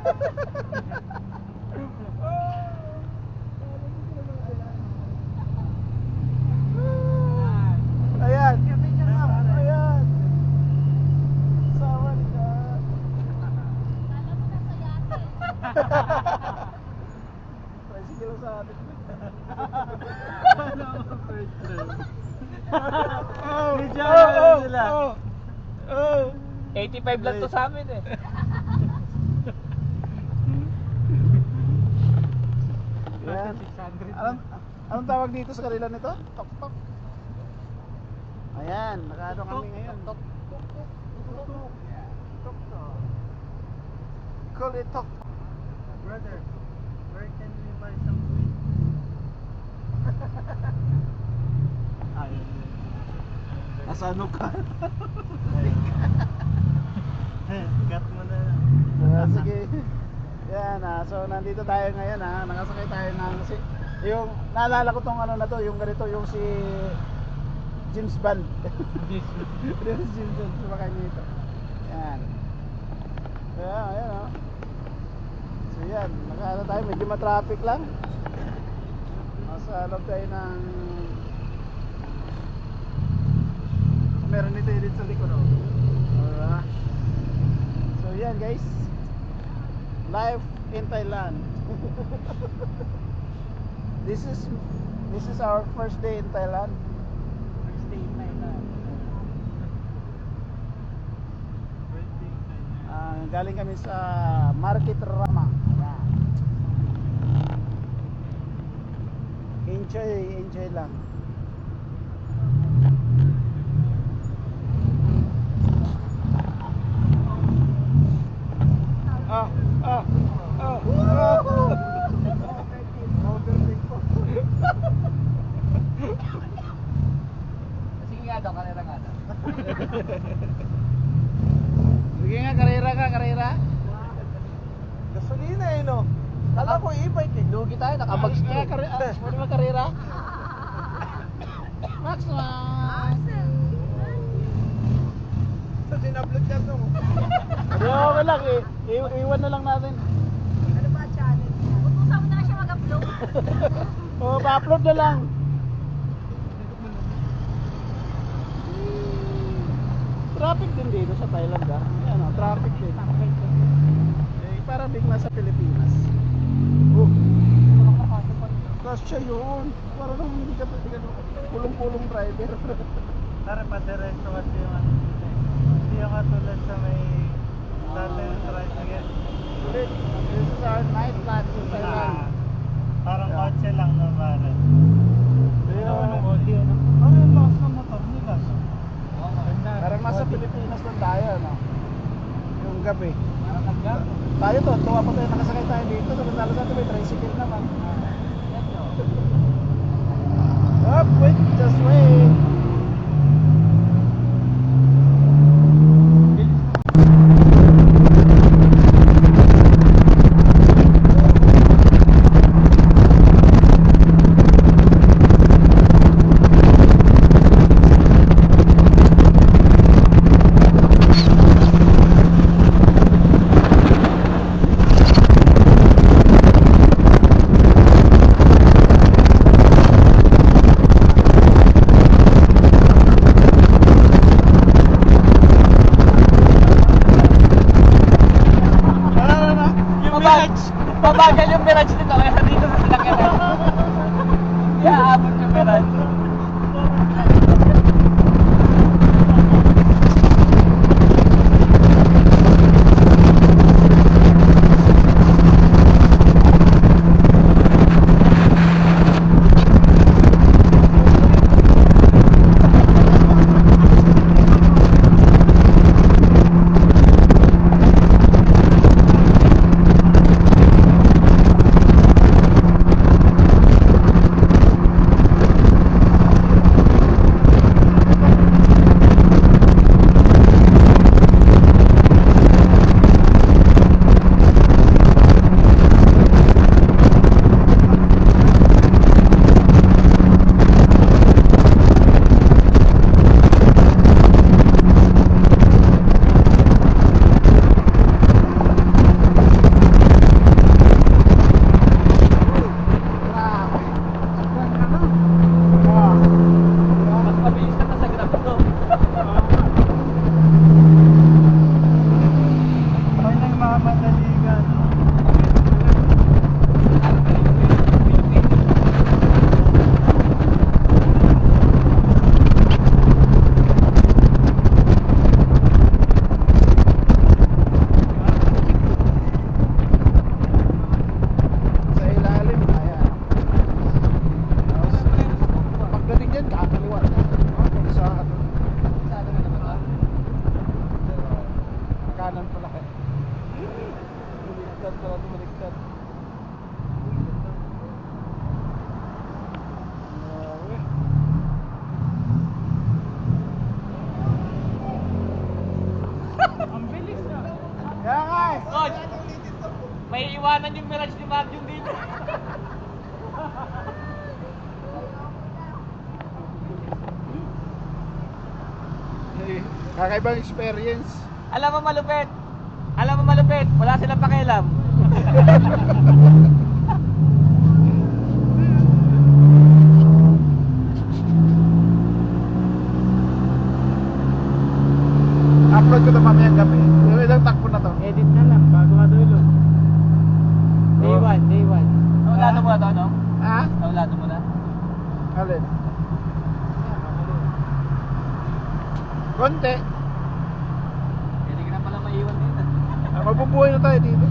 Ayan. Ayan. Sawan ka. Alam mo na sa yate. Tricycle sa atin. Alam mo first time. Oh, oh, oh. 85 lang to sa amin eh. Yan. 600. Anong, anong tawag dito sa kanila nito? Tok tok. Ayan, nakaano kami ngayon. Tok tok tok tok tok. Tok tok. Call it tok. Brother, where can we buy some weed? Ayun. Nasa ano ka? Cut mo na. Ah, sige. Yan ah, so nandito tayo ngayon ah, nakasakay tayo ng si yung naalala ko tong ano na to, yung ganito yung si James Bond. James Bond sumakay nito. Yan. Kaya, ayan ah. So yan, nakaano tayo, medyo ma-traffic lang. Nasa loob tayo ng meron dito edit sa likod oh. Alright. So yan guys. Life in Thailand. this is this is our first day in Thailand. First day in Thailand. Ah, galing kami sa Market Rama. Ayan. Enjoy, enjoy lang. Ah, ah, ah, ah. Sige nga daw, kanila nga daw. Sige nga, karera ka, karera. Gasolina eh no. Kala ko e-bike eh. Lugi tayo, karera, ah, pwede ba karera? Max, Max. Sa sinablog ka no. Hindi, okay lang. I- i- iwan na lang natin. Ano ba challenge? Utusan mo na lang siya mag-upload. O, pa-upload na lang. Traffic din dito sa Thailand ah. Yan oh, traffic din. Eh, para big nasa Pilipinas. Oh. Kasya yun. Para lang hindi ka ka pulong-pulong driver. Para padiretso kasi yung ano eh. Hindi yung katulad sa may Ulit, this is our night in Thailand. Ah, parang kotse lang na pare. Ayun. Ano yung lakas ng motor nila? Parang nasa Pilipinas lang tayo, no? Yung gabi. Parang nag-gap. Tayo to, tuwa pa tayo nakasakay tayo dito. Samantala sa atin may tricycle naman. Nyo. Up, wait, just wait. Challenge ni Bob yung dito. Kakaibang experience. Alam mo malupit. Alam mo malupit. Wala silang pakialam. Konti. Pwede ka na pala maiwan dito. Ah, mabubuhay na tayo dito.